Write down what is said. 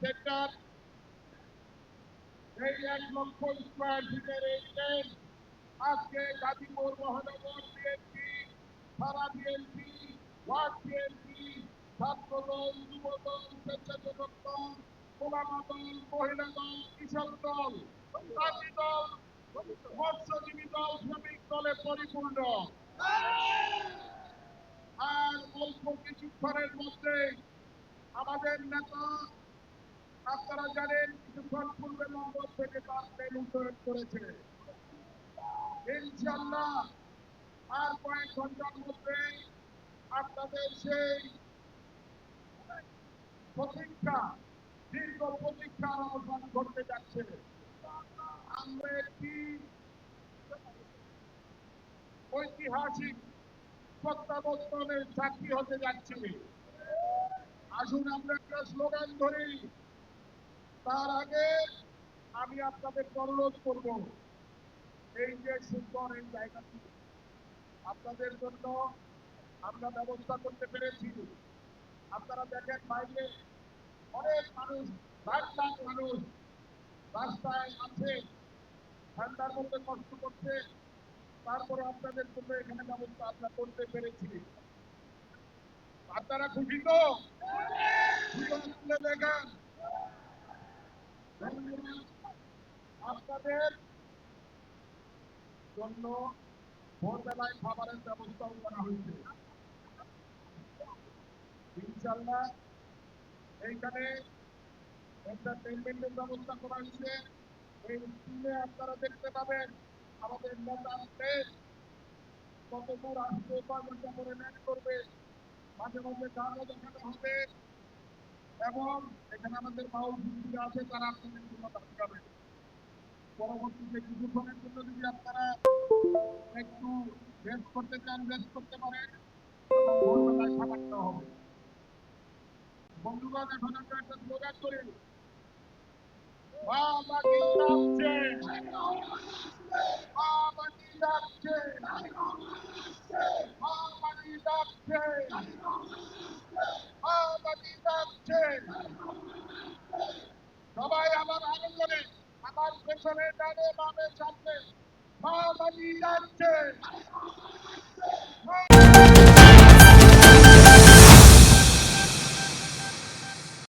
Centre সেই এক লক্ষ স্কোয়ার ফিটের এই আজকে গাজীপুর মহানগর বিএনপি সারা BNP ward BNP Chhatra Dal, Jubo Dal, Swechchhasebak Dal ওলামা দল মহিলা দল কৃষক দল চাষি দল, মৎস্যজীবী দল, শ্রমিক দলে পরিপূর্ণ। আর অল্প কিছুক্ষণের মধ্যে আমাদের নেতা আপনারা জানেন কিছুক্ষণ পূর্বে লন্ডন থেকে তার প্লেন উন্নয়ন করেছে। ইনশাল্লাহ আর কয়েক ঘণ্টার মধ্যে আপনাদের সেই প্রতীক্ষা, দীর্ঘ প্রতীক্ষার অবসান ঘটতে যাচ্ছে। আমরা একটি ঐতিহাসিক প্রত্যাবর্তনের সাক্ষী হতে যাচ্ছি। আসুন আমরা একটা স্লোগান ধরি। তার আগে আমি আপনাদের অনুরোধ করব এই যে সুন্দর এই জায়গাটি, আপনাদের জন্য আমরা ব্যবস্থা করতে পেরেছি। আপনারা দেখেন বাইরে অনেক মানুষ লাখ লাখ মানুষ রাস্তায় আছে, ঠান্ডার মধ্যে কষ্ট করছে। তারপরে আপনাদের জন্য এখানে ব্যবস্থা আমরা করতে পেরেছি। আপনারা খুশি তো? দেখেন। আপনাদের জন্য ভোরবেলায় খাবারের ব্যবস্থাও করা হয়েছে। ইনশাল্লাহ এইখানে এন্টারটেনমেন্টের ব্যবস্থা করা হয়েছে। এই স্ক্রিনে আপনারা দেখতে পাবেন আমাদের দেশ কত দূর আসবে ঘণ্টা করে ম্যাচ করবে। মাঝে মাঝে গানও দেখানো হবে। এবং এখানে আমাদের বাউল শিল্পীরা আছে, তারা আপনাদের জন্য গাবে পরবর্তীতে কিছুক্ষণের জন্য যদি আপনারা একটু রেস্ট করতে চান রেস্ট করতে পারেন হবে। বন্ধুগণ, এখন আমরা একটা করি। কি কি কি সবাই আমার আনন্দে আমার পেছনে ডানে বামে সামনে। মা কি ডাকছে